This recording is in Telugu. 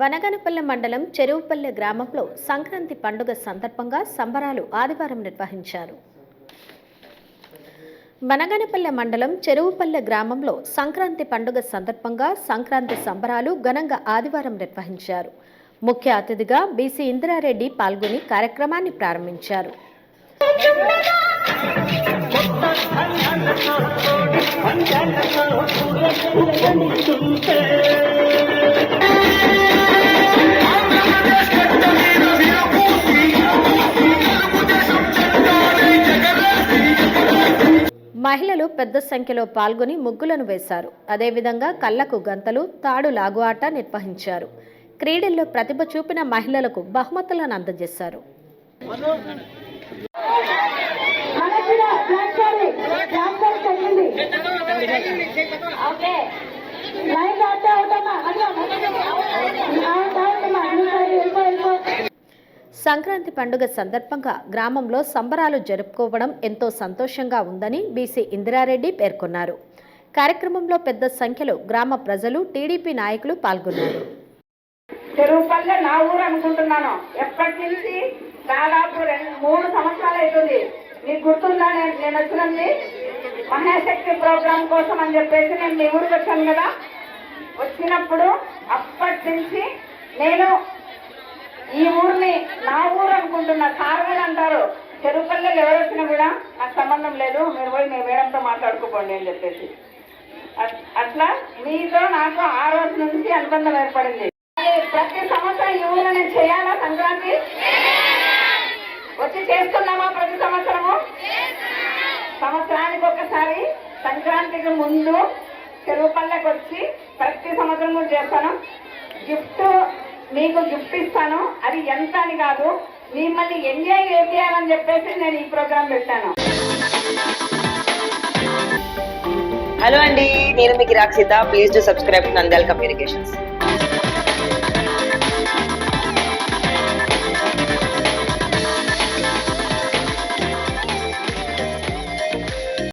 వనగనపల్లె మండలం చెరువుపల్లె గ్రామంలో సంక్రాంతి పండుగ సందర్భంగా సంబరాలు ఆదివారం నిర్వహించారు. వనగనపల్లె మండలం చెరువుపల్లె గ్రామంలో సంక్రాంతి పండుగ సందర్భంగా సంక్రాంతి సంబరాలు ఘనంగా ఆదివారం నిర్వహించారు. ముఖ్య అతిథిగా బీసీ ఇందిరారెడ్డి పాల్గొని కార్యక్రమాన్ని ప్రారంభించారు. మహిళలు పెద్ద సంఖ్యలో పాల్గొని ముగ్గులను వేశారు. అదేవిధంగా కళ్ళకు గంతలు తాడు లాగు ఆట నిర్వహించారు. క్రీడల్లో ప్రతిభ చూపిన మహిళలకు బహుమతులను అందజేశారు. ఓకే. సంక్రాంతి పండుగ సందర్భంగా గ్రామంలో సంబరాలు జరుపుకోవడం ఎంతో సంతోషంగా ఉందని బీసీ ఇందిరారెడ్డి పేర్కొన్నారు. కార్యక్రమంలో పెద్ద సంఖ్యలో గ్రామ ప్రజలు టీడీపీ నాయకులు పాల్గొన్నారు. చెరువుపల్లె నా ఊరు అనుకుంటున్నాను. ఎప్పటి నుంచి దాదాపు రెండు మూడు సంవత్సరాలు అవుతుంది. మీకు గుర్తుందా? నేను నేను వచ్చినది మహాశక్తి ప్రోగ్రాం కోసం అని చెప్పేసి నేను మీ ఊరికి వచ్చాను కదా. వచ్చినప్పుడు అప్పటి నుంచి నేను ఈ ఊరు ఊరు అనుకుంటున్నా సార్ కూడా అంటారు చెరువుపల్లెలు ఎవరు వచ్చినా కూడా నాకు సంబంధం లేదు. మీరు పోయి మీ మేడంతో మాట్లాడుకోపోండి అని చెప్పేసి. అట్- అట్లా మీతో నాకు ఆ రోజు నుంచి అనుబంధం ఏర్పడింది. ప్రతి సంవత్సరం ఈ ఊళ్ళో నేను చేయాలా సంక్రాంతి? వచ్చి చేస్తున్నామా ప్రతి సంవత్సరము? సంవత్సరానికి ఒకసారి సంక్రాంతికి ముందు చెరువుపల్లెకి వచ్చి ప్రతి సంవత్సరం కూడా చేస్తాను. గిఫ్ట్ మీకు గిఫ్ట్ ఇస్తాను. అది ఎంత అని కాదు. మిమ్మల్ని ఎంజాయ్ చేయాలని చెప్పేసి నేను ఈ ప్రోగ్రాం పెట్టాను. హలో అండి నేను మీకు Rakshita please to subscribe Nandyala communications